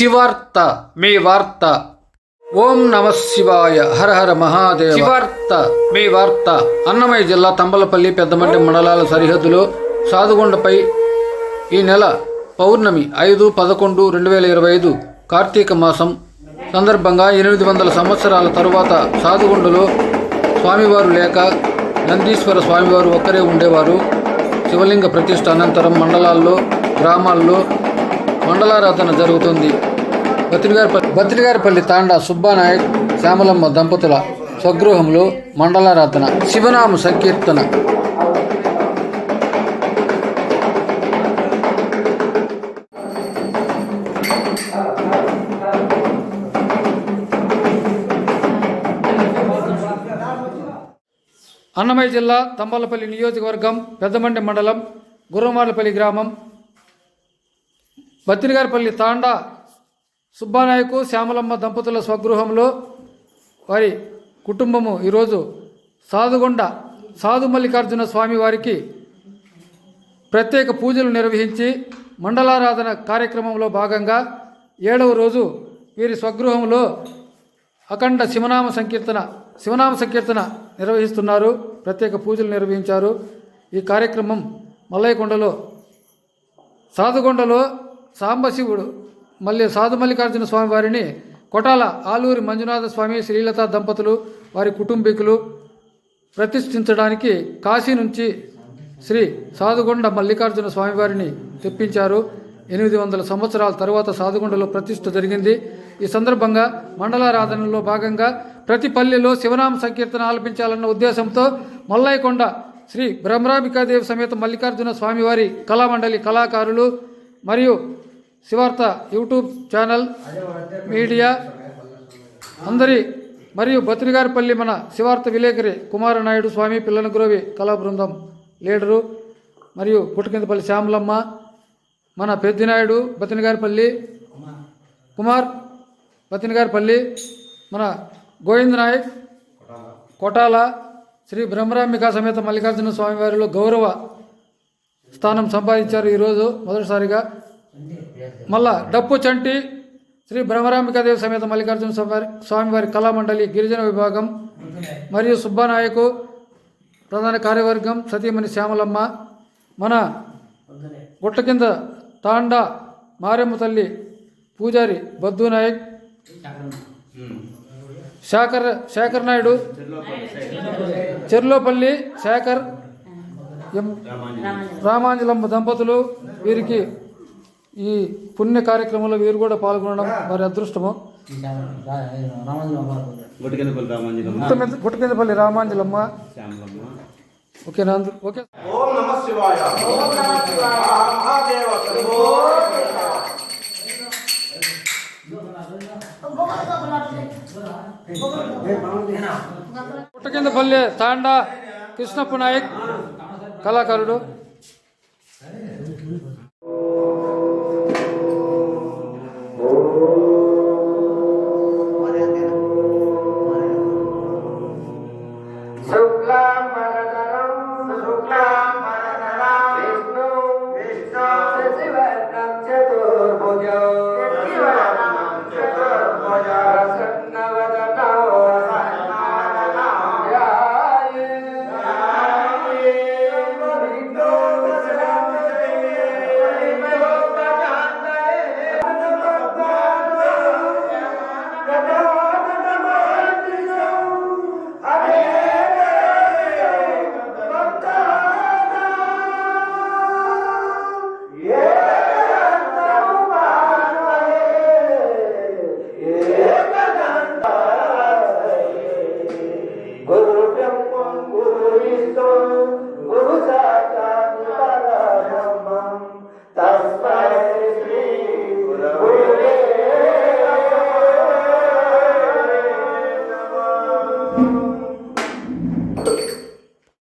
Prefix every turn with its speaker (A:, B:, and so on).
A: శివార్త మీ వార్త ఓం నమ శివాయ హర హర మహాదేవ శివార్త మీ వార్త అన్నమయ్య జిల్లా తంబలపల్లి పెద్దమంటి మండలాల సరిహద్దులో సాదుగొండపై ఈ నెల పౌర్ణమి ఐదు పదకొండు రెండు వేల ఇరవై ఐదు కార్తీక మాసం సందర్భంగా ఎనిమిది వందల సంవత్సరాల తరువాత సాదుగొండలో స్వామివారు లేక నందీశ్వర స్వామివారు ఒక్కరే ఉండేవారు. శివలింగ ప్రతిష్ఠ అనంతరం మండలాల్లో గ్రామాల్లో మండలారాధన జరుగుతుంది. బత్రిగారిపల్లి బత్రిగారిపల్లి తాండా సుబ్బానాయక్ శ్యామలమ్మ దంపతుల స్వగృహంలో మండలారాధన శివనామ సంకీర్తన. అన్నమయ్య జిల్లా తంబాలపల్లి నియోజకవర్గం పెద్దమండి మండలం గుర్రమార్లపల్లి గ్రామం. బత్తినగారిపల్లి తాండా సుబ్బానాయకు శ్యామలమ్మ దంపతుల స్వగృహంలో వారి కుటుంబము ఈరోజు సాధుగొండ సాధు మల్లికార్జున స్వామి వారికి ప్రత్యేక పూజలు నిర్వహించి మండలారాధన కార్యక్రమంలో భాగంగా ఏడవ రోజు వీరి స్వగృహంలో అఖండ శివనామ సంకీర్తన శివనామ సంకీర్తన నిర్వహిస్తున్నారు. ప్రత్యేక పూజలు నిర్వహించారు. ఈ కార్యక్రమం మల్లయ్యకొండలో సాధుగొండలో సాంబశివుడు మళ్ళీ సాధు మల్లికార్జున స్వామి వారిని కొటాల ఆలూరి మంజునాథ స్వామి శ్రీలత దంపతులు వారి కుటుంబీకులు ప్రతిష్ఠించడానికి కాశీ నుంచి శ్రీ సాధుగొండ మల్లికార్జున స్వామివారిని తెప్పించారు. ఎనిమిది వందల సంవత్సరాల తరువాత సాధుగొండలో ప్రతిష్ఠ జరిగింది. ఈ సందర్భంగా మండలారాధనలో భాగంగా ప్రతి పల్లెలో శివనామ సంకీర్తన ఆలపించాలన్న ఉద్దేశంతో మల్లయ్యకొండ శ్రీ బ్రహ్మరాబికాదేవి సమేత మల్లికార్జున స్వామివారి కళామండలి కళాకారులు మరియు శివార్త యూట్యూబ్ ఛానల్ మీడియా అందరి మరియు బత్రిగారిపల్లి మన శివార్త విలేకరి కుమారనాయుడు స్వామి పిల్లల గురవి కళా బృందం లీడరు మరియు పుట్టుకిందపల్లి శ్యామలమ్మ మన పెద్దినాయుడు బతినగారిపల్లి కుమార్ బతినగారిపల్లి మన గోవింద్ నాయక్ కొటాల శ్రీ బ్రహ్మరాంబికా సమేత మల్లికార్జున స్వామివారిలో గౌరవ స్థానం సంపాదించారు ఈరోజు మొదటిసారిగా. మళ్ళా డప్పు చంటి శ్రీ బ్రహ్మరాంబికాదేవి సమేత మల్లికార్జున స్వామివారి స్వామివారి కళామండలి గిరిజన విభాగం మరియు సుబ్బానాయకు ప్రధాన కార్యవర్గం సతీమణి శ్యామలమ్మ మన గుట్ట కింద తాండా మారెమ్మ తల్లి పూజారి బద్దు నాయక్ శేఖర్ శేఖర్ నాయుడు చెర్లోపల్లి శేఖర్ ఎం రామాంజలమ్మ దంపతులు వీరికి ఈ పుణ్య కార్యక్రమంలో వీరు కూడా పాల్గొనడం వారి అదృష్టము. గుట్టకిందపల్లి రామాంజలమ్మ ఓకే
B: ఓం నమ శివాయ. ఓం నమ శివాయ. మహాదేవ శంభో
A: గుట్టకిందపల్లి తాండా కృష్ణప్ప నాయక్ కళాకారుడు. Oh.